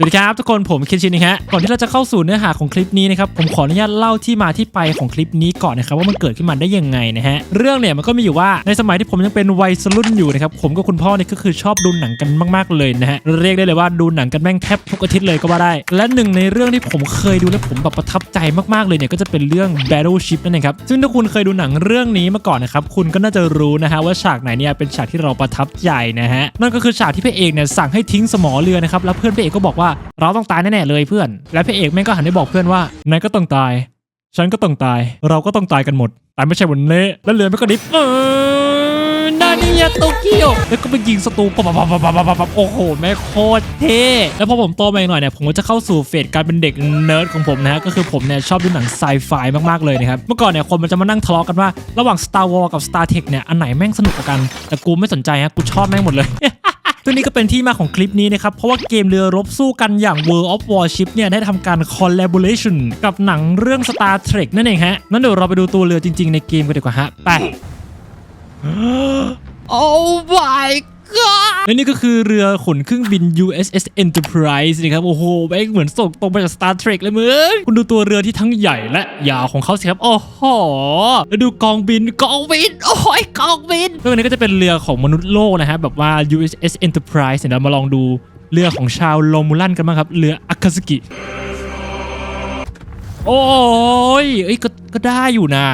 สวัสดีครับทุกคนผมเคนชินนะฮะก่อนที่เราจะเข้าสู่เนื้อหาของคลิปนี้นะครับผมขออนุญาตเล่าที่มาที่ไปของคลิปนี้ก่อนนะครับว่ามันเกิดขึ้นมาได้ยังไงนะฮะเรื่องเนี่ยมันก็มีอยู่ว่าในสมัยที่ผมยังเป็นวัยรุ่นอยู่นะครับผมกับคุณพ่อเนี่ยก็คือชอบดูหนังกันมาก ๆเลยนะฮะเรียกได้เลยว่าดูหนังกันแม่งแทบทุกอาทิตย์เลยก็ว่าได้ และหนึ่งในเรื่องที่ผมเคยดูและผมแบบประทับใจมากๆเลยเนี่ยก็จะเป็นเรื่อง Battleship นั่นเองครับซึ่งถ้าคุณเคยดูหนังเรื่องนี้มาก่อนนะครับคุณก็น่าจะรู้นะฮะว่าฉากไหนเนี่ยเป็นฉากที่เราประทับใจนะฮะนั่นก็คือฉากที่พระเอกเนี่ยสั่งให้ทิ้งสมอเรือนะครับแล้วเพื่อนพระเอกก็บอกว่าเราต้องตายแน่ๆเลยเพื่อน และพระเอกแม่งก็หันไปบอกเพื่อนว่านายก็ต้องตาย ฉันก็ต้องตาย เราก็ต้องตายกันหมดตายไม่ใช่วันเละแล้วเรือไม่ก็ดิบเออนานิยาโตเกียวแล้วก็ไปยิงศัตรูปับปับปับปับปับปับโอ้โหแม่โคตรเท่แล้วพอผมโตมาอีกหน่อยเนี่ยผมก็จะเข้าสู่เฟสการเป็นเด็กเนิร์ดของผมนะฮะก็คือผมเนี่ยชอบดูหนังไซไฟมากๆเลยนะครับเมื่อก่อนเนี่ยคนมันจะมานั่งทะเลาะกันว่า ระหว่าง Star War กับ Star Trek เนี่ยอันไหนแม่งสนุกกว่ากัน แต่กูไม่สนใจฮะกูชอบแม่งหมดเลย ซึ่งนี่ก็เป็นที่มาของคลิปนี้นะครับ เพราะว่าเกมเรือรบสู้กันอย่าง World of Warship เนี่ยได้ทำการ collaboration กับหนังเรื่อง Star Trek นั่นเองฮะ นั้นเดี๋ยวเราไปดูตัวเรือจริง ๆ ในเกมกันดีกว่าฮะ ไป Oh my และนี่ก็คือเรือขนเครื่องบิน USS Enterprise นะครับ โอ้โหแม่งเหมือนส่งตรงมาจาก Star Trek เลยมึง คุณดูตัวเรือที่ทั้งใหญ่และยาวของเขาสิครับ โอ้โห แล้วดูกองบิน กองบิน โอ้ยกองบินแล้วอันนี้ก็จะเป็นเรือของมนุษย์โลกนะฮะ แบบว่า USS Enterprise เดี๋ยวเรามาลองดูเรือของชาวโลมูลันกันบ้างครับ เรืออาคาสึกิ โอ้ยเอ้ยก็ก็ได้อยู่นะ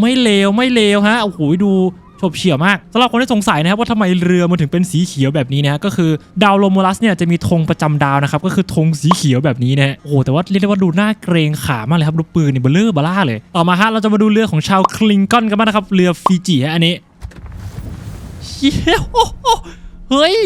ไม่เลวไม่เลวฮะ โอ้โหดู ฉบเฉี่ยวมากสำหรับคนที่สงสัยนะครับว่าทำไมเรือมันถึงเป็นสีเขียวแบบนี้นะก็คือดาวโลโมลัสเนี่ยจะมีธงประจำดาวนะครับก็คือธงสีเขียวแบบนี้นะโอ้แต่ว่าเรียกได้ว่าดูน่าเกรงขามากเลยครับดูปืนนี่เบลเลอร์บล่าเลยต่อมาฮะเราจะมาดูเรือของชาวคลิงกอนกันบ้างนะครับเรือฟิจิฮะอันนี้เชี่ยโอ้เฮ้ย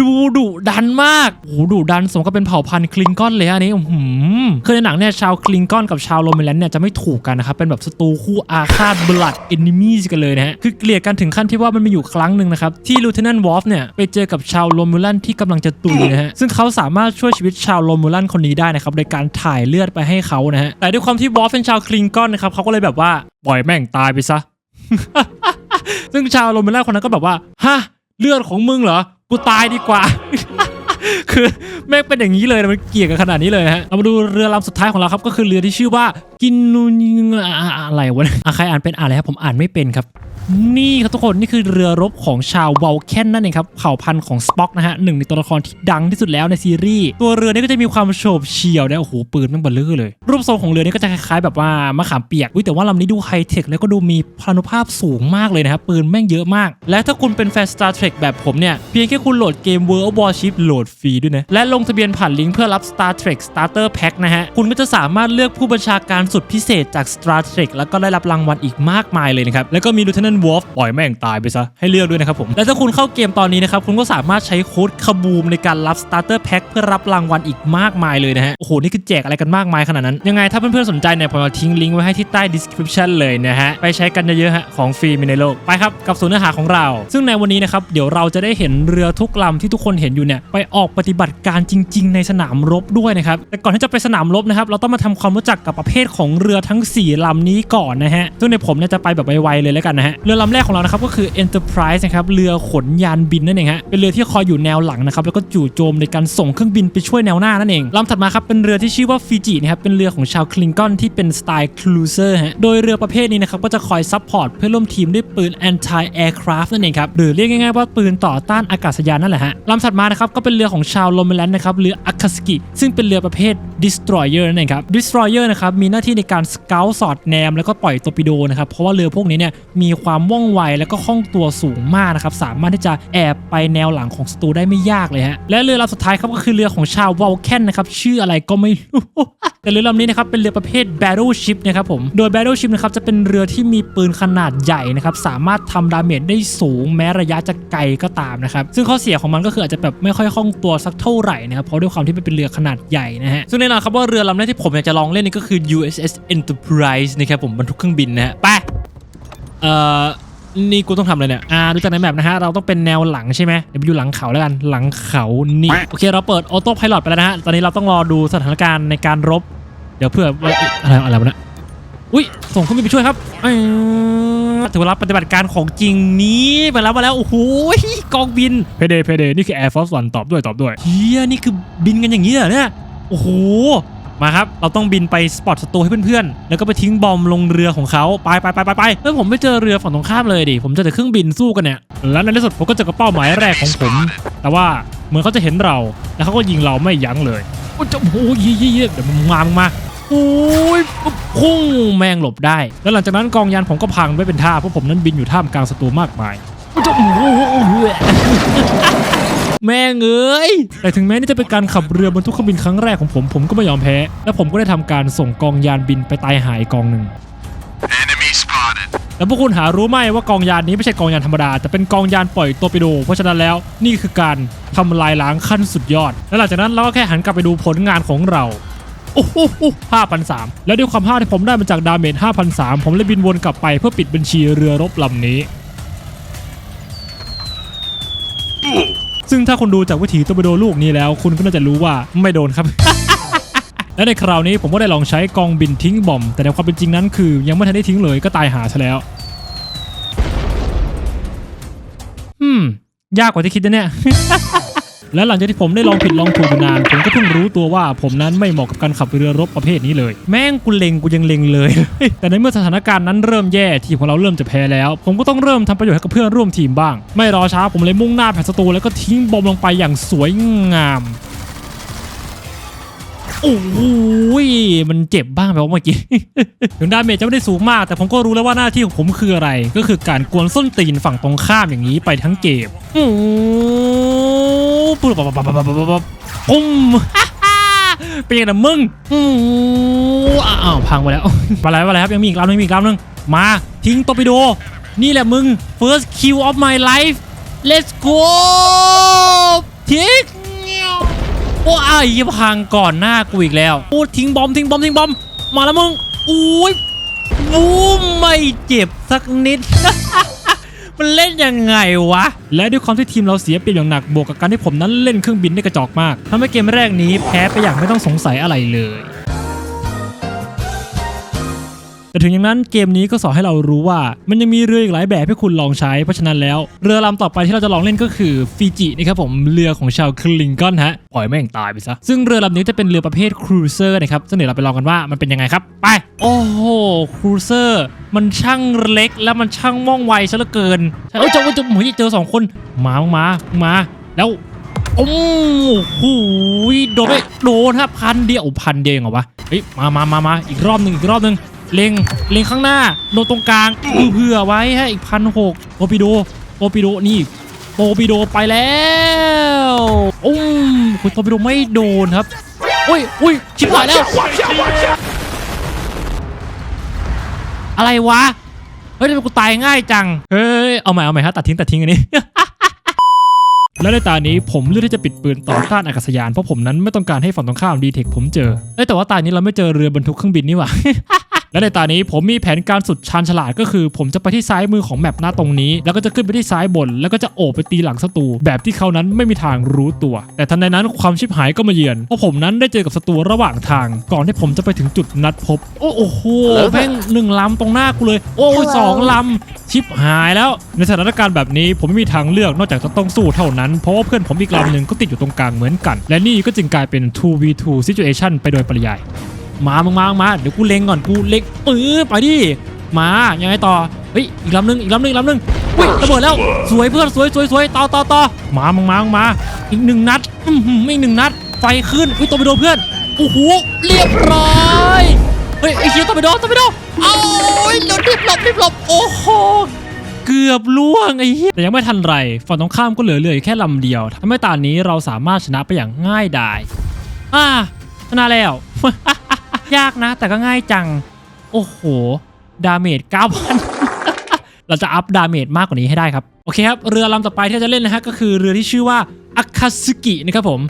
ดูดุดันมากโอ้โหดุดันสมกับเป็นเผ่าพันธุ์คลิงกอนเลยอันนี้หือคือในหนังเนี่ยชาวคลิงกอนกับชาวโรเมแลนเนี่ยจะไม่ถูกกันนะครับ เป็นแบบศัตรูคู่อาฆาตบลัดเอนนิมีกันเลยนะฮะ คือเกลียดกันถึงขั้นที่ว่ามันมีอยู่ครั้งหนึ่งนะครับ ที่ลูเทนันวอฟเนี่ย ไปเจอกับชาวโรมูลันที่กำลังจะตุยนะฮะ ซึ่งเขาสามารถช่วยชีวิตชาวโรมูลันคนนี้ได้นะครับโดยการถ่ายเลือดไปให้เขานะฮะ แต่ด้วยความที่วอฟเป็นชาวคลิงกอนนะครับเขาก็เลยแบบว่าปล่อยแม่งตายไปซะ ซึ่งชาวโรมูลันคนนั้นก็แบบว่าฮะ เลือดของมึงเหรอ กูตายดีกว่า คือแม่งเป็นอย่างนี้เลยนะมันเกลียดกันขนาดนี้เลยฮะ เรามาดูเรือลำสุดท้ายของเราครับ ก็คือเรือที่ชื่อว่ากินนูนิงอะไรวะเนี่ยอะใครอ่านเป็นอ่านเลยครับผมอ่านไม่เป็นครับ นี่ครับทุกคนนี่คือเรือรบของชาววอลแคนนั่นเองครับเผ่าพันธุ์ของสป็อกนะฮะหนึ่งในตัวละครที่ดังที่สุดแล้วในซีรีส์ตัวเรือนี่ก็จะมีความโฉบเฉี่ยวนะโอ้โหปืนแมันเบลเลอเลย รูปทรงของเรือนี่ก็จะคล้ายๆแบบว่ามะขามเปียกอุ๊ยแต่ว่าลำนี้ดูไฮเทคแล้วก็ดูมีพลานุภาพสูงมากเลยนะครับปืนแม่งเยอะมาก และถ้าคุณเป็นแฟน Star Trek แบบผมเนี่ยเพียงแค่คุณโหลดเกม World of Warship โหลดฟรีด้วยนะและลงทะเบียนผ่านลิงก์เพื่อรับ Star Trek Starter Pack นะฮะคุณก็จะสามารถเลือกผู้บัญชาการสุดพิเศษจาก Star Trek แล้วก็ได้รับรางวัลอีกมากมายเลยนะครับแล้วก็มี Lieutenant Worf ปล่อยแม่งตายไปซะ ให้เลือกด้วยนะครับผม และถ้าคุณเข้าเกมตอนนี้นะครับ คุณก็สามารถใช้โค้ดคาบูมในการรับ Starter Pack เพื่อรับรางวัลอีกมากมายเลยนะฮะ โอ้โห นี่คือแจกอะไรกันมากมายขนาดนั้น ยังไงถ้าเพื่อนๆสนใจเนี่ยผมจะทิ้งลิงก์ไว้ให้ที่ใต้ description เลยนะฮะ ไปใช้กันเยอะๆฮะของฟรีมีในโลกไปครับกับสู่เนื้อหาของเรา ซึ่งในวันนี้นะครับเดี๋ยวเราจะได้เห็นเรือทุกลำที่ทุกคนเห็นอยู่เนี่ยไปออกปฏิบัติการจริง ๆ ในสนามรบด้วยนะครับแต่ก่อนที่จะไปสนามรบนะครับเราต้องมาทำความรู้จักกับประเภทของเรือทั้ง 4ลำนี้ก่อนนะฮะซึ่งในผมเนี่ยจะไปแบบไวๆเลยแล้วกันนะฮะรือลำแรกของเรานะครับก็คือ Enterprise นะครับเรือขนยานบินนั่นเองฮะเป็นเรือที่คอยอยู่แนวหลังนะครับแล้วก็จู่โจมในการส่งเครื่องบินไปช่วยแนวหน้านั่นเองลำถัดมาครับเป็นเรือที่ชื่อว่าฟิจินะครับเป็นเรือของชาวคลิงกอนที่เป็นสไตล์ครูเซอร์ฮะโดยเรือประเภทนี้นะครับก็จะคอยซัพพอร์ตเพื่อร่วมทีมด้วยปืน anti aircraft นั่นเองครับหรือเรียกง่ายๆว่าปืนต่อต้านอากาศยานนั่นแหละฮะลำถัดมานะครับก็เป็นเรือของชาวโรเมแลนด์นะครับเรืออาคาสกิซึ่งเป็นเรือประเภท destroyer นั่นเองครับ destroyer นะครับมีหน้าที่ในการสเกลสอดแนมแล้วก็ปล่อยตอร์ปิโดนะครับเพราะว่าเรือพวกนี้เนี่ยมีควความว่องไวแล้วก็คล่องตัวสูงมากนะครับสามารถที่จะแอบไปแนวหลังของศัตรูได้ไม่ยากเลยฮะและเรือลำสุดท้ายครับก็คือเรือของชาววอลแคนนะครับชื่ออะไรก็ไม่รู้แต่เรือลำนี้นะครับเป็นเรือประเภท battleship นะครับผมโดย battleship นะครับจะเป็นเรือที่มีปืนขนาดใหญ่นะครับสามารถทำดาเมจได้สูงแม้ระยะจะไกลก็ตามนะครับซึ่งข้อเสียของมันก็คืออาจจะแบบไม่ค่อยคล่องตัวสักเท่าไหร่นะครับเพราะด้วยความที่มันเป็นเรือขนาดใหญ่นะฮะซึ่งแน่นอนครับว่าเรือลำแรกที่ผมอยากจะลองเล่นนี่ก็คือ USS Enterprise นะครับผมบรรทุกเครื่องบินนะฮะไป เอ่อนี่กูต้องทำอะไรเนี่ย อ่าดูจากในแมปนะฮะ เราต้องเป็นแนวหลังใช่ไหมเดี๋ยวไปอยู่หลังเขาแล้วกัน หลังเขานี่ โอเค เราเปิดออโต้พายロไปแล้วนะฮะ ตอนนี้เราต้องรอดูสถานการณ์ในการรบ เดี๋ยวเพื่อว่าอะไรอะไรวะเนะอุ้ย ส่งเครื่องบินไปช่วยครับอืมถึงเวลาปฏิบัติการของจริงนี้มาแล้วมาแล้ว โอ้โห กองบิน เพเดเพเดนี่คือ Air Force One ตอบด้วยตอบด้วย เฮียนี่คือบินกันอย่างนี้เหรอเนี่ย โอ้โห มาครับ เราต้องบินไปสปอตสตูให้เพื่อนๆ แล้วก็ไปทิ้งบอมลงเรือของเขาไปไปไปไปไปแล้วผมไม่เจอเรือฝั่งตรงข้ามเลยดิ ผมเจอแต่เครื่องบินสู้กันเนี่ย แล้วในที่สุดผมก็เจอกับเป้าหมายแรกของผม แต่ว่าเหมือนเขาจะเห็นเรา แล้วเขาก็ยิงเราไม่ยั้งเลย โอ้ยจะโอ้ยเยี่ยเดี๋ยวมึงมามึงมาโอ้ยพุ่งแมงหลบได้ แล้วหลังจากนั้นกองยานผมก็พังไม่เป็นท่า เพราะผมนั้นบินอยู่ท่ามกลางศัตรูมากมายโอ้ยจะโอ้โห แม่งเอ้ยแต่ถึงแม้นี่จะเป็นการขับเรือบนทุกเครื่องบินครั้งแรกของผมผมก็ไม่ยอมแพ้ และผมก็ได้ทำการส่งกองยานบินไปตายหายกองหนึ่ง Enemy spotted. แล้วพวกคุณหารู้ไหมว่ากองยานนี้ไม่ใช่กองยานธรรมดา แต่เป็นกองยานปล่อยตัวปิโดเพราะฉะนั้นแล้วนี่คือการทำลายล้างขั้นสุดยอด แล้วหลังจากนั้นเราก็แค่หันกลับไปดูผลงานของเราโอ้โหห้าพันสามแล้วด้วยความห้าวที่ผมได้มาจากดาเมจห้าพันสามผมเลยบินวนกลับไปเพื่อปิดบัญชีเรือรบลำนี้ ซึ่งถ้าคุณดูจากวิถีตัวปิโดลูกนี้แล้ว คุณก็น่าจะรู้ว่าไม่โดนครับ และในคราวนี้ผมก็ได้ลองใช้กองบินทิ้งบอม แต่ในความเป็นจริงนั้นคือยังไม่ทันได้ทิ้งเลยก็ตายหาซะแล้วอืมยากกว่าที่คิดนะเนี่ย และหลังจากที่ผมได้ลองผิดลองถูกอยู่นาน ผมก็เพิ่งรู้ตัวว่าผมนั้นไม่เหมาะกับการขับเรือรบประเภทนี้เลย แม่งกูเล็งกูยังเล็งเลย แต่ในเมื่อสถานการณ์นั้นเริ่มแย่ทีมของเราเริ่มจะแพ้แล้ว ผมก็ต้องเริ่มทำประโยชน์ให้กับเพื่อนร่วมทีมบ้าง ไม่รอช้าผมเลยมุ่งหน้าแผ่ศัตรูแล้วก็ทิ้งบอมลงไปอย่างสวยงาม โอ้ยมันเจ็บบ้างแบบว่าเมื่อกี้ ถึงดาเมจจะไม่ได้สูงมาก แต่ผมก็รู้แล้วว่าหน้าที่ของผมคืออะไร ก็คือการกวนส้นตีนฝั่งตรงข้ามอย่างนี้ไปทั้งเกมโอ้ปุ๊บปั๊บปั๊บปั๊บปั๊บปั๊บปั๊บปุ้มเป็นยังไงนะมึงอ้าวพังไปแล้วมาแล้วมาแล้วครับยังมีอีกลำนึงมีอีกลำนึงมาทิ้งตอร์ปิโด นี่แหละมึง first kill of my life let's go ทิ้ง โอ้ายยิบพังก่อนหน้ากูอีกแล้วโอ้ทิ้งบอมทิ้งบอมทิ้งบอม มาแล้วมึงอุ้ยบูมไม่เจ็บสักนิด มันเล่นยังไงวะ และด้วยความที่ทีมเราเสียเปรียบอย่างหนักบวกกับการที่ผมนั้นเล่นเครื่องบินได้กระจอกมากทำให้เกมแรกนี้แพ้ไปอย่างไม่ต้องสงสัยอะไรเลย แต่ถึงอย่างนั้นเกมนี้ก็สอนให้เรารู้ว่า มันยังมีเรืออีกหลายแบบให้คุณลองใช้ เพราะฉะนั้นแล้วเรือลำต่อไปที่เราจะลองเล่นก็คือฟีจินะครับผมเรือของชาวคลิงกอนฮะปล่อยแม่งตายไปซะซึ่งเรือลำนี้จะเป็นเรือประเภทครูเซอร์นะครับซึ่งเดี๋ยวเราไปลองกันว่ามันเป็นยังไงครับ ไป โอ้โหครูเซอร์มันช่างเล็กและมันช่างว่องไวซะเหลือเกินเอ้ยเจอเจอหมูเจอสองคนมามามาแล้วโอ้โหโดนไปโดนครับพันเดียวพันเดียวเหรอวะเฮ้ยมามามามาอีกรอบหนึ่งอีกรอบหนึ่ง เล็งเล็งข้างหน้าโดนตรงกลางเผื่อไว้ฮะอีกพันหกโปปิโดโปปิโดนี่โปปิโดไปแล้วโอ้มคุณโปปิโดไม่โดนครับอุ้ยอุ้ยชิบหายแล้ว อะไรวะ เฮ้ยทำไมกูตายง่ายจัง เฮ้ย เอาใหม่เอาใหม่ฮะตัดทิ้งตัดทิ้งอันนี้และในตานี้ผมเลือกที่จะปิดปืนต่อต้านอากาศยานเพราะผมนั้นไม่ต้องการให้ฝั่งตรงข้ามดีเทคผมเจอเอ้แต่ว่าตานี้เราไม่เจอเรือบรรทุกเครื่องบินนี่หว่า และในตานี้ผมมีแผนการสุดชาญฉลาดก็คือ ผมจะไปที่ซ้ายมือของแมปหน้าตรงนี้ แล้วก็จะขึ้นไปที่ซ้ายบน แล้วก็จะโอบไปตีหลังศัตรูแบบที่เขานั้นไม่มีทางรู้ตัว แต่ทันใดนั้นความชิบหายก็มาเยือนเพราะผมนั้นได้เจอกับศัตรูระหว่างทาง ก่อนที่ผมจะไปถึงจุดนัดพบ โอ้โอ้โหแม่งหนึ่งลำตรงหน้ากูเลย โอ้ยสองลำชิปหายแล้ว ในสถานการณ์แบบนี้ผมไม่มีทางเลือกนอกจากจะต้องสู้เท่านั้น เพราะว่าเพื่อนผมอีกลำหนึ่งก็ติดอยู่ตรงกลางเหมือนกัน และนี่ก็จึงกลายเป็น 2v2 situation ไปโดยปริยาย มามึงมามึงมาเดี๋ยวกูเล็งก่อนกูเล็งปื้อไปดิมายังไงต่อเฮ้ยอีกลำหนึงอีกลำหนึงอีกลำหนึงอุ้ยระเบิดแล้วสวยเพื่อนสวยสวยสวยต่อต่อต่อมามึงมามึงมา อีกหนึ่งนัดอือหืออีกหนึ่งนัด ไฟขึ้นอุ้ยตัวไปโดนเพื่อนโอ้โหเรียบร้อยเฮ้ยไอ้เหี้ยตัวไปโดนตัวไปโดนเอาโอ้ยหลบรีบหลบรีบหลบโอ้โหเกือบล่วงไอ้เหี้ยแต่ยังไม่ทันไรฝั่งตรงข้ามก็เหลือเหลืออยู่แค่ลำเดียวทำให้ตอนนี้เราสามารถชนะไปอย่างง่ายดายอ่าชนะแล้ว ยากนะ แต่ก็ง่ายจัง โอ้โห ดาเมจ9,000 เราจะอัพดาเมจมากกว่านี้ให้ได้ครับ โอเคครับ เรือลำต่อไปที่เราจะเล่นนะฮะ ก็คือเรือที่ชื่อว่าอาคาซึกินะครับผม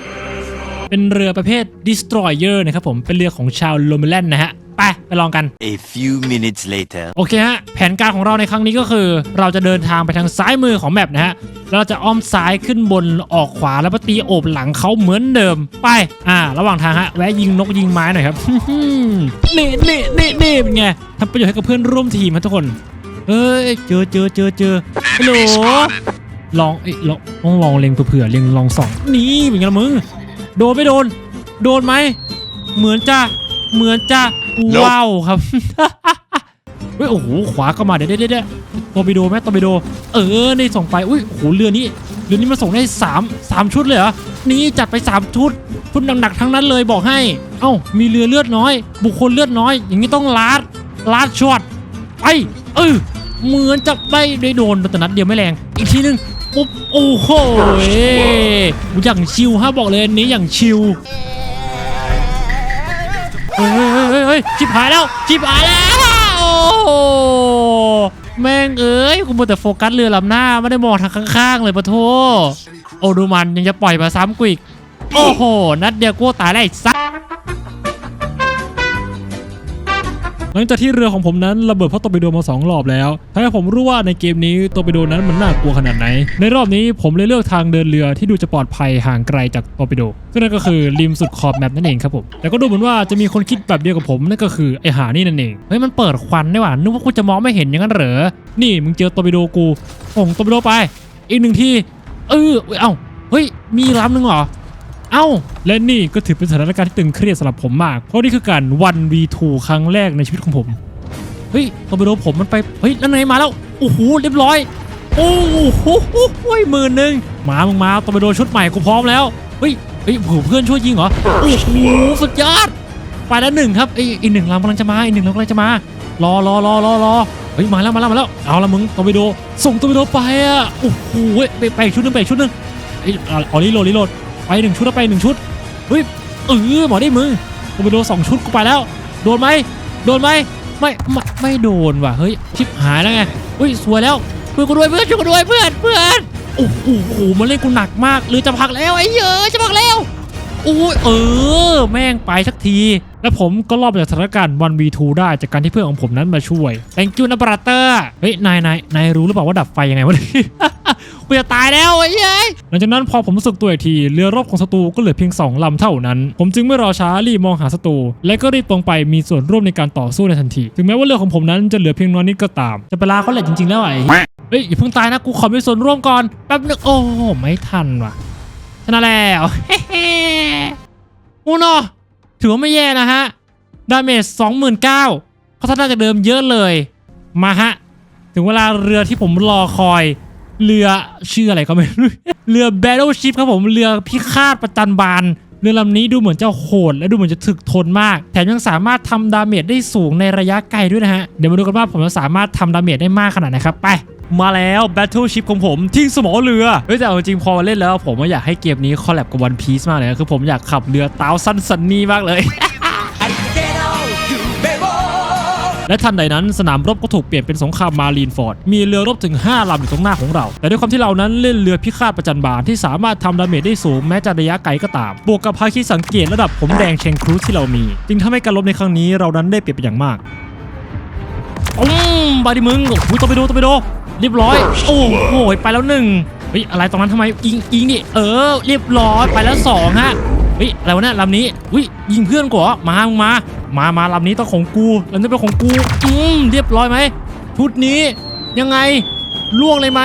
เป็นเรือประเภท destroyer นะครับผม เป็นเรือของชาวโลเมแลนนะฮะ ไป ไปลองกัน A few minutes later. โอเคฮะ แผนการของเราในครั้งนี้ก็คือ เราจะเดินทางไปทางซ้ายมือของแมปนะฮะแล้ว เราจะอ้อมซ้ายขึ้นบนออกขวาแล้วก็ตีโอบหลังเขาเหมือนเดิมไปอ่า ระหว่างทางฮะแวะยิงนกยิงไม้หน่อยครับนี่นี่นี่นี่เป็นไงทำประโยชน์ให้กับเพื่อนร่วมทีมครับทุกคนเอ้ยเจอเจอเจอเจอฮัลโหล Enemy spotted. ลองเอ้ยลองต้องลองเล็งเผื่อๆเล็งลองส่องนี่เป็นไงล่ะมึงโดนไม่โดน โดนไหมเหมือนจะเหมือนจะ Nope ว้าวครับ เฮ้ยโอ้โหขวาก็มาเดี๋ยวเดี๋ยวเดี๋ยวตอร์ปิโดไหมตอร์ปิโด เออในส่งไปอุ้ยโอ้โหเรือนี้เรือนี้มันส่งได้สามสามชุดเลยเหรอนี่จัดไปสามชุดชุดหนักๆทั้งนั้นเลยบอกให้ เอ้ามีเรือเลือดน้อย บุคคลเลือดน้อย อย่างนี้ต้องลาดลาดช็อตไปเออเหมือนจะไม่ได้โดนแต่นัดเดียวไม่แรง อีกทีนึงปุ๊บโอ้โหอย่างชิวฮะบอกเลยนี้อย่างชิวเฮ้ยเฮ้ยเฮ้ยเฮ้ยชิบหายแล้วชิบหายแล้ว โหแม่งเอ้ยกูมัวแต่โฟกัสเรือลำหน้าไม่ได้มองทางข้างๆเลยปะโทโอ้ดูมันยังจะปล่อยมาซ้ำกูอีกโอ้โห นัดเดียวกูตายแล้วไอ้สัส ลังจากที่เรือของผมนั้นระเบิดเพราะตอร์ปิโดมาสองรอบแล้วทำให้ผมรู้ว่าในเกมนี้ตอร์ปิโดนั้นมันน่ากลัวขนาดไหน ในรอบนี้ผมเลยเลือกทางเดินเรือที่ดูจะปลอดภัยห่างไกลจากตอร์ปิโดซึ่งนั่นก็คือริมสุดขอบแมปนั่นเองครับผมแต่ก็ดูเหมือนว่าจะมีคนคิดแบบเดียวกับผมนั่นก็คือไอหานี่นั่นเองเฮ้ยมันเปิดควันได้หว่านึกว่ากูจะมองไม่เห็นอย่างนั้นเหรอนี่มึงเจอตอร์ปิโดกูส่งตอร์ปิโดไป อีกหนึ่งทีเออเอ้าเฮ้ยมีลำหนึ่งเหรอ เอ้า และนี่ก็ถือเป็นสถานการณ์ที่ตึงเครียดสำหรับผมมาก เพราะนี่คือการ 1v2 ครั้งแรกในชีวิตของผม เฮ้ยตอร์ปิโดผมมันไป เฮ้ยนั่นไงมาแล้ว โอ้โห เรียบร้อย โอ้โหหมื่นหนึ่งมามึงมาตอร์ปิโดชุดใหม่กูพร้อมแล้ว เฮ้ย เฮ้ยเผื่อเพื่อนช่วยยิงเหรอ โอ้โห สุดยอด ไปแล้วหนึ่งครับไอ้อีกหนึ่งลำกำลังจะมา อีกหนึ่งลำกำลังจะมา รอรอรอรอรอเฮ้ย มาแล้ว มาแล้ว มาแล้ว เอาละมึงตอร์ปิโดส่งตอร์ปิโดไปอะ โอ้โห ไปไปชุดหนึงไปอีกชุดหนึงเอ้ออรีโหลดรีโหลด ไปหนึ่งชุดแล้วไปหนึ่งชุดเฮ้ยเออหมอได้มึงกูไปโดนสองชุดกูไปแล้ว โดนไหมโดนไหมไม่ไม่ไม่โดนว่ะเฮ้ยชิบหายแล้วไงเฮ้ยสวยแล้วเพื่อนกูด้วยเพื่อนช่วยกูด้วยเพื่อนเพื่อนโอ้โหโอ้โหมันเล่นกูหนักมากหรือจะพักแล้วไอ้เยอะจะพักแล้วโอ้ยเออ แม่งไปสักที แล้วผมก็รอบจากสถานการณ์ 1v2 ได้จากการที่เพื่อนของผมนั้นมาช่วย thank you นะบราเตอร์เฮ้ยนายนายนายรู้หรือเปล่าว่าดับไฟยังไงวะ กูจะตายแล้วไอ้ย้ยหลังจากนั้นพอผมรู้สึกตัวอีกทีเรือรบของศัตรูก็เหลือเพียงสองลำเท่านั้น ผมจึงไม่รอช้ารีบมองหาศัตรูและก็รีบตรงไปมีส่วนร่วมในการต่อสู้ในทันที ถึงแม้ว่าเรือของผมนั้นจะเหลือเพียงน้อยนิดก็ตาม จะไปลาเขาแหละจริงๆแล้วไอ้เฮ้ยอย่าเพิ่งตายนะกูขอมีส่วนร่วมก่อนแป๊บนึงโอ้โหไม่ทันว่ะชนะแล้วโอ้โนถือว่าไม่แย่นะฮะดาเมจ29,000เก้าเขาทัดจากเดิมเยอะเลย มาฮะ ถึงเวลาเรือที่ผมรอคอย เรือชื่ออะไรก็ไม่รู้เรือ Battleship ครับผมเรือพิฆาตประจันบานเรือลำนี้ดูเหมือนจะโหดและดูเหมือนจะถึกทนมาก แถมยังสามารถทำดาเมจได้สูงในระยะไกลด้วยนะฮะ เดี๋ยวมาดูกันว่าผมจะสามารถทำดาเมจได้มากขนาดไหนครับ ไปมาแล้ว Battleship ของผมทิ้งสมอเรือ เฮ้ยแต่จริงๆพอมาเล่นแล้ว ผมอยากให้เกมนี้คอลแลบกับ One Piece มากเลยนะคือผมอยากขับเรือเต้าสั้นสันนี่มากเลย และทันใดนั้นสนามรบก็ถูกเปลี่ยนเป็นสงครามมารีนฟอร์ด มีเรือรบถึง 5ลำอยู่ตรงหน้าของเรา แต่ด้วยความที่เรานั้นเล่นเรือพิฆาตประจันบานที่สามารถทำดาเมจได้สูงแม้จะระยะไกลก็ตาม บวกกับภาคีสังเกตระดับผมแดงเชงครูซที่เรามี จึงทำให้การรบในครั้งนี้เรานั้นได้เปรียบเป็นอย่างมากอืมบาดิมึง โอ้โหตัวไปดูตัวไปดูเรียบร้อย โอ้โหไปแล้วหนึ่งเฮ้ยอะไรตรงนั้นทำไมยิงยิงดิเออ เรียบร้อยไปแล้วสองฮะ เฮ้ยอะไรวะเนี่ยลำนี้อุ้ยยิงเพื่อนกูเหรอมามึงมามามาลำนี้ต้องของกูลำนี้เป็นของกูอืมเรียบร้อยไหมชุดนี้ยังไงล่วงเลยไหม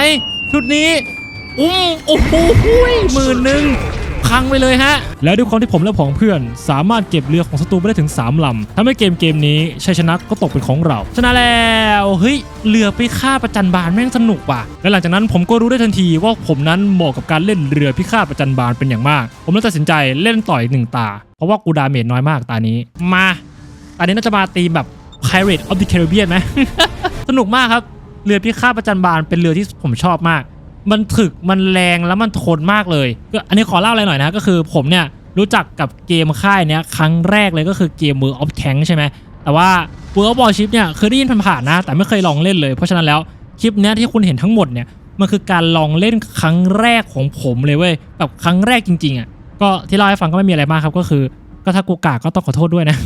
ชุดนี้อุ้มโอ้โหหมื่นหนึ่ง พังไปเลยฮะ แล้วด้วยความที่ผมและผองเพื่อน สามารถเก็บเรือของศัตรูไปได้ถึง 3ลำทำให้เกมเกมนี้ชัยชนะก็ตกเป็นของเรา ชนะแล้วเฮ้ยเรือไปฆ่าประจันบานแม่งสนุกว่ะและหลังจากนั้นผมก็รู้ได้ทันทีว่าผมนั้นเหมาะกับการเล่นเรือพิฆาตประจันบานเป็นอย่างมาก ผมเลยตัดสินใจเล่นต่อยหนึ่งตา เพราะว่ากูดาเมจน้อยมากตานี้มาตานี้น่าจะมาตีมแบบ Pirate of the Caribbean ไหมสนุกมากครับเรือพิฆาตประจันบานเป็นเรือที่ผมชอบมาก มันถึกมันแรงแล้วมันทนมากเลยก็อันนี้ขอเล่าอะไรหน่อยนะก็คือผมเนี่ยรู้จักกับเกมค่ายเนี้ยครั้งแรกเลยก็คือเกม World of Tank ใช่ไหมแต่ว่า World of Warship เนี่ยเคยได้ยินผ่านๆนะ แต่ไม่เคยลองเล่นเลย เพราะฉะนั้นแล้วคลิปเนี้ยที่คุณเห็นทั้งหมดเนี่ยมันคือการลองเล่นครั้งแรกของผมเลยเว้ยแบบครั้งแรกจริงๆอะก็ที่เล่าให้ฟังก็ไม่มีอะไรมากครับก็คือ ก็ถ้ากูกาก็ต้องขอโทษด้วยนะ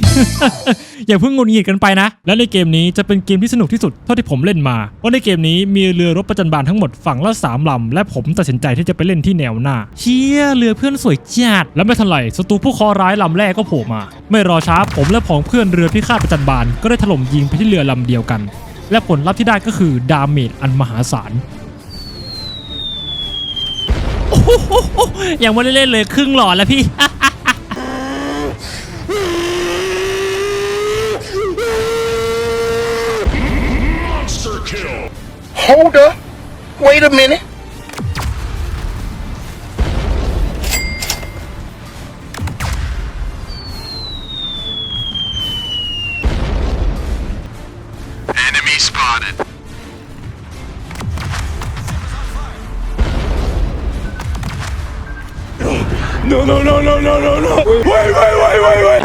อย่าเพิ่งงุนงิดกันไปนะ และในเกมนี้จะเป็นเกมที่สนุกที่สุดเท่าที่ผมเล่นมาเพราะในเกมนี้มีเรือรบประจันบานทั้งหมดฝั่งละสามลำ และผมตัดสินใจที่จะไปเล่นที่แนวหน้า เชี่ยเรือเพื่อนสวยจัดและไม่ทันไรศัตรูผู้คราะห์ร้ายลำแรกก็โผล่มา ไม่รอช้าผมและผองเพื่อนเรือพิฆาตประจันบานก็ได้ถล่มยิงไปที่เรือลำเดียวกัน และผลลัพธ์ที่ได้ก็คือดาเมจอันมหาศาลอ้โหยังไม่ได้เล่นเลยครึ่งหลอดแล้วพี่ Hold up. Wait a minute. Enemy spotted. No, no, no, no, no, no, no. Wait, wait, wait, wait, wait.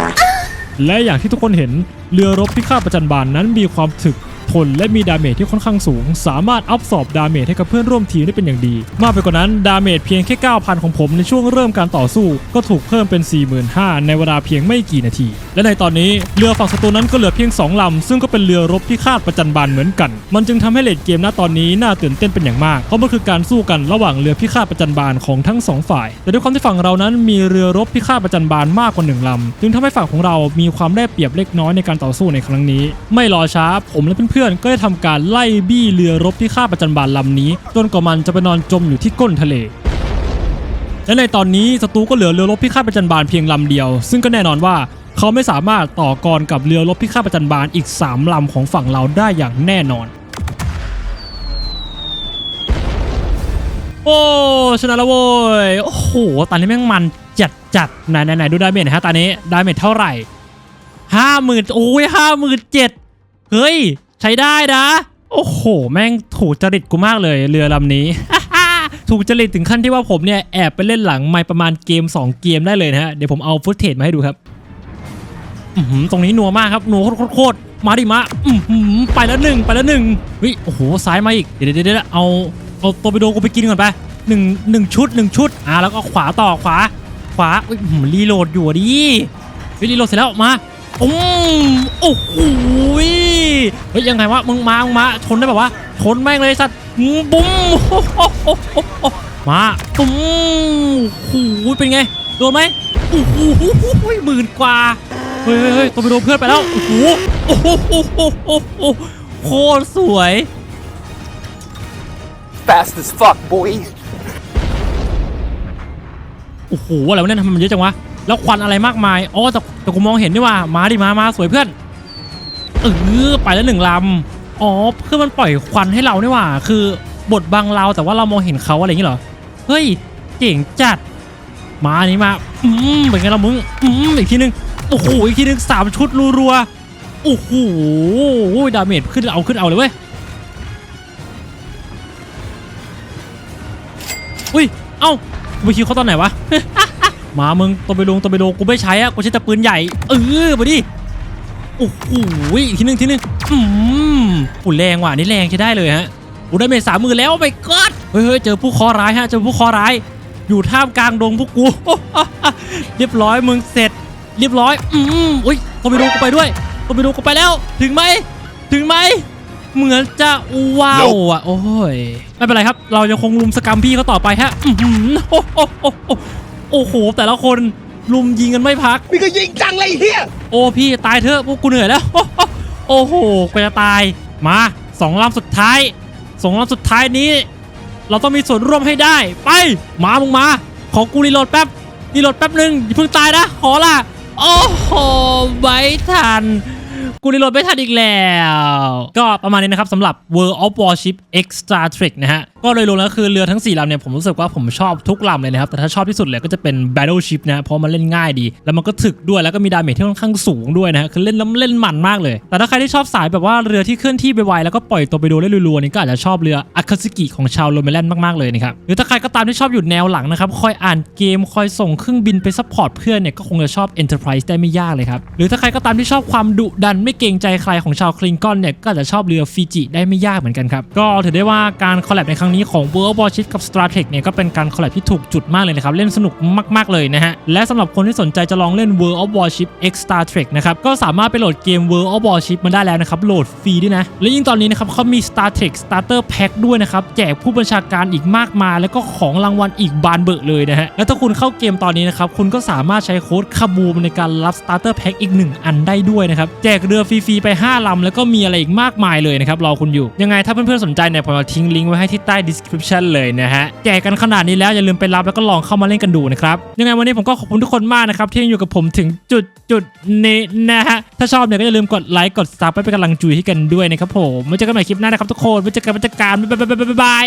และอย่างที่ทุกคนเห็นเรือรบพิฆาตประจันบานนั้นมีความถึก ทนและมีดาเมจที่ค่อนข้างสูง สามารถอัพสอบดาเมจให้กับเพื่อนร่วมทีมได้เป็นอย่างดี มากไปกว่านั้นดาเมจเพียงแค่ 9,000 ของผมในช่วงเริ่มการต่อสู้ ก็ถูกเพิ่มเป็น 45,000 ในเวลาเพียงไม่กี่นาที และในตอนนี้เรือฝั่งศัตรูนั้นก็เหลือเพียง 2 ลำ ซึ่งก็เป็นเรือรบพิฆาตประจันบานเหมือนกัน มันจึงทำให้เลดเกมณตอนนี้น่าตื่นเต้นเป็นอย่างมาก เพราะมันคือการสู้กันระหว่างเรือพิฆาตประจันบานของทั้งสองฝ่าย แต่ด้วยความที่ฝั่งเรานั้นมีเรือรบพิฆาตประจันบานมากกว่าหนึ่งลำ จึงทำให้ฝั่งของเรามีความได้เปรียบเล็กน้อยในการต่อสู้ในครั้งนี้ ไม่รอช้าผมและเพื่อนๆ ก็ได้ทำการไล่บี้เรือรบพิฆาประจันบานลำนี้ จนกว่ามันจะไปนอนจมอยู่ที่ก้นทะเล และในตอนนี้ศัตรูก็เหลือเรือรบพิฆาตประจันบานเพียงลำเดียว ซึ่งก็แน่นอนว่าเขาไม่สามารถต่อกรกับเรือรบพิฆาตประจันบานอีก 3ลำของฝั่งเราได้อย่างแน่นอน โอ้ชนะแล้วโว้ยโอ้โหตอนนี้แม่งมันจัดจัดๆไหนไหนไหนดูดาเมจนะฮะตอนนี้ดาเมจเท่าไหร่ห้าหมื่นโอ้ยห้าหมื่นเจ็ดเฮ้ย ใช้ได้นะ โอ้โห แม่งถูกจริตกูมากเลยเรือลำนี้ ถูกจริตถึงขั้นที่ว่าผมเนี่ยแอบไปเล่นหลังไม่ประมาณเกม 2 เกมได้เลยนะฮะ เดี๋ยวผมเอาฟุตเทจมาให้ดูครับหือตรงนี้นัวมากครับนัวโคตรมาดิมาไปแล้วหนึ่งไปแล้วหนึ่งเฮ้ยโอ้โหซ้ายมาอีกเดี๋ยวเดี๋ยวเดี๋ยวเอาเอาตัวไปโดกูไปกินก่อนไปหนึ่งหนึ่งชุดหนึ่งชุดอะแล้วก็ขวาต่อขวา ขวาอุ้ยรีโหลดอยู่ดิรีโหลดเสร็จแล้วมา อืมโอ้โหเฮ้ยยังไงวะมึงมามึงมาชนได้แบบว่าชนแม่งเลยสัตว์อืมบุ้มมาปุ้มโอ้โหเป็นไงโดนไหมโอ้โหหมื่นกว่าเฮ้ยเฮ้ยเฮ้ยตัวไปโดนเพื่อนไปแล้วโอ้โหโอ้โหโอ้โหโอ้โหโคตรสวย Fast as fuck, boy. โอ้โหอะไรวะเนี่ยทำไมมันเยอะจังวะ แล้วควันอะไรมากมายอ๋อแต่แต่กูมองเห็นนี่ว่ามาดิมามาสวยเพื่อนเออไปแล้วหนึ่งลำอ๋อเพื่อมันปล่อยควันให้เรานี่ว่า คือบทบังเราแต่ว่าเรามองเห็นเขาอะไรอย่างงี้เหรอเฮ้ยเจ๋งจัด มาอันนี้มาอืมเป็นไงเรามึงอืมอีกทีนึงโอ้โหอีกทีนึงสามชุดรัวๆโอ้โหดาเมจขึ้นเอาขึ้นเอาเลยเว้ยอุ้ยเอ้าไปคิวเขาตอนไหนวะ มามึงตัวไปลงตัวไปโดกูไม่ใช้อะกูใช้แต่ปืนใหญ่ เออมาดิโอ้โหทีหนึงทีหนึงอืมอุ่นแรงว่ะนี่แรงใช้ได้เลยฮะอุได้เมสามมือแล้วไปกอดเฮ้ยเจอผู้คอร้ายฮะเจอผู้คอร้าย อยู่ท่ามกลางดงพวกกูเรียบร้อยมึงเสร็จ เรียบร้อย อืมอุ้ยตัวไปดูกูไปด้วยตัวไปดูกูไปแล้ว ถึงไหมถึงไหมเหมือนจะว้าวอะโอ้ยไม่เป็นไรครับ เรายังคงลุมสกรรมพี่เขาต่อไปฮะอื้อหือโอ้โห โอ้โหโอ้โหแต่ละคนลุมยิงกันไม่พัก นี่ก็ยิงจังเลยเฮียโอ้พี่ตายเถอะพวกกูเหนื่อยแล้ว โอ้โหกูจะตายมาสองลำสุดท้ายสองลำสุดท้ายนี้ เราต้องมีส่วนร่วมให้ได้ ไปมามึงมาขอกูรีโหลดแป๊บรีโหลดแป๊บหนึ่งอย่าเพิ่งตายนะขอละโอ้โหไม่ทัน กูรีโหลดไม่ทันอีกแล้ว ก็ประมาณนี้นะครับสำหรับ World of Warship X Star Trek นะฮะ ก็โดยรวมแล้วคือเรือทั้ง 4ลำเนี่ย ผมรู้สึกว่าผมชอบทุกลำเลยนะครับ แต่ถ้าชอบที่สุดเลยก็จะเป็น Battleship นะ เพราะมันเล่นง่ายดี แล้วมันก็ถึกด้วยแล้วก็มีดาเมจที่ค่อนข้างสูงด้วยนะฮะคือเล่นแล้วเล่นมันมากเลย แต่ถ้าใครที่ชอบสายแบบว่าเรือที่เคลื่อนที่ไปไวแล้วก็ปล่อยตัวไปโดได้รัวๆนี่ก็อาจจะชอบเรืออาคาซึกิของชาวโรเมแลนด์มากๆเลยนะครับหรือถ้าใครก็ตามที่ชอบอยู่แนวหลังนะครับคอยอ่านเกมคอยส่งเครื่องบินไปซัพพอร์ตเพื่อนเนี่ยก็คงจะชอบ Enterprise ได้ไม่ยากเลยครับหรือถ้าใครก็ตามที่ชอบความดุดันไม่เกรงใจใครของชาวคลิงกอนเนี่ยก็จะชอบเรือฟิจิได้ไม่ยากเหมือนกันครับก็ถือได้ว่าการคอลแลบในครั้งนี้ของ World Warship กับ Star Trek เนี่ยก็เป็นการคอลแลบที่ถูกจุดมากเลยนะครับเล่นสนุกมากๆเลยนะฮะและสำหรับคนที่สนใจจะลองเล่น World of Warship X Star Trek นะครับก็สามารถไปโหลดเกม World of Warship มาได้แล้วนะครับโหลดฟรีด้วยนะและยิ่งตอนนี้นะครับเขามี Star Trek Starter Pack ด้วยนะครับแจกผู้บัญชาการอีกมากมาย แล้วก็ของรางวัลอีกบานเบอะเลยนะฮะและถ้าคุณเข้าเกมตอนนี้นะครับคุณก็สามารถใช้โค้ดคาบูมในการรับ Starter Pack อีก 1 อันได้ด้วยนะครับแจกเรือฟรีๆไป 5 ลำ แล้วก็มีอะไรอีกมากมายเลยนะครับรอคุณอยู่ ยังไงถ้าเพื่อนๆสนใจเนี่ยผมจะทิ้งลิงก์ไว้ให้ที่ใต้ description เลยนะฮะแจกกันขนาดนี้แล้วอย่าลืมไปรับแล้วก็ลองเข้ามาเล่นกันดูนะครับยังไงวันนี้ผมก็ขอบคุณทุกคนมากนะครับที่ยังอยู่กับผมถึงจุดจุดนี้นะฮะถ้าชอบเนี่ยก็อย่าลืมกดไลค์กดซับไปเป็นกำลังใจให้กันด้วยนะครับผมไว้เจอกันใหม่คลิปหน้านะครับทุกคนไว้เจอกันบรรยากาศบ๊ายบาย